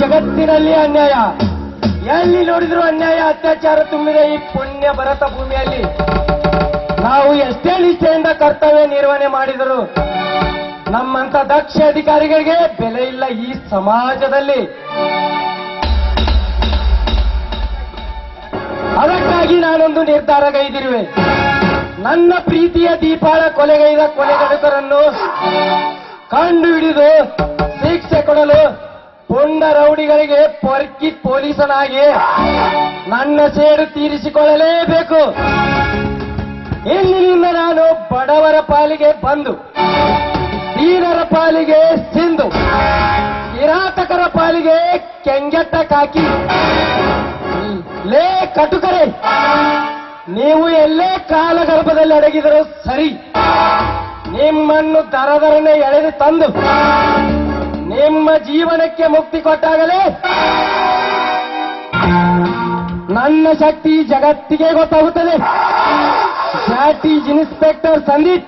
ಜಗತ್ತಿನಲ್ಲಿ ಅನ್ಯಾಯ. ಎಲ್ಲಿ ನೋಡಿದ್ರು ಅನ್ಯಾಯ, ಅತ್ಯಾಚಾರ ತುಂಬಿದೆ ಈ ಪುಣ್ಯ ಭರತ ಭೂಮಿಯಲ್ಲಿ. ನಾವು ಎಷ್ಟೇ ನಿಷ್ಠೆಯಿಂದ ಕರ್ತವ್ಯ ನಿರ್ವಹಣೆ ಮಾಡಿದರು ನಮ್ಮಂತ ದಕ್ಷ ಅಧಿಕಾರಿಗಳಿಗೆ ಬೆಲೆ ಇಲ್ಲ ಈ ಸಮಾಜದಲ್ಲಿ. ಅದಕ್ಕಾಗಿ ನಾನೊಂದು ನಿರ್ಧಾರಗೈದಿರುವೆ ನನ್ನ ಪ್ರೀತಿಯ ದೀಪಾಳ ಕೊಲೆಗೈದ ಕೊಲೆಗಡುಕರನ್ನು ಕಂಡು ಹಿಡಿದು ಶಿಕ್ಷೆ ಕೊಡಲು ಪುಂಡ ರೌಡಿಗಳಿಗೆ ಪೊರ್ಕಿ ಪೊಲೀಸನಾಗಿ ನನ್ನ ಸೇಡು ತೀರಿಸಿಕೊಳ್ಳಲೇಬೇಕು. ಇಲ್ಲಿನಿಂದ ನಾನು ಬಡವರ ಪಾಲಿಗೆ ಬಂದು, ದೀನರ ಪಾಲಿಗೆ ಸಿಂಧು ಕಿರಾತಕರ ಪಾಲಿಗೆ ಕೆಂಗೆಟ್ಟ ಕಾಕಿ, ಲೇ ಕಟುಕರೆ, ನೀವು ಎಲ್ಲೇ ಕಾಲಗರ್ಭದಲ್ಲಿ ಅಡಗಿದರೂ ಸರಿ. ನಿಮ್ಮನ್ನು ದರದರನೆ ಎಳೆದು ತಂದು ನಿಮ್ಮ ಜೀವನಕ್ಕೆ ಮುಕ್ತಿ ಕೊಟ್ಟಾಗಲೇ ನನ್ನ ಶಕ್ತಿ ಜಗತ್ತಿಗೆ ಗೊತ್ತಾಗುತ್ತದೆ. Is inspector Sandeep.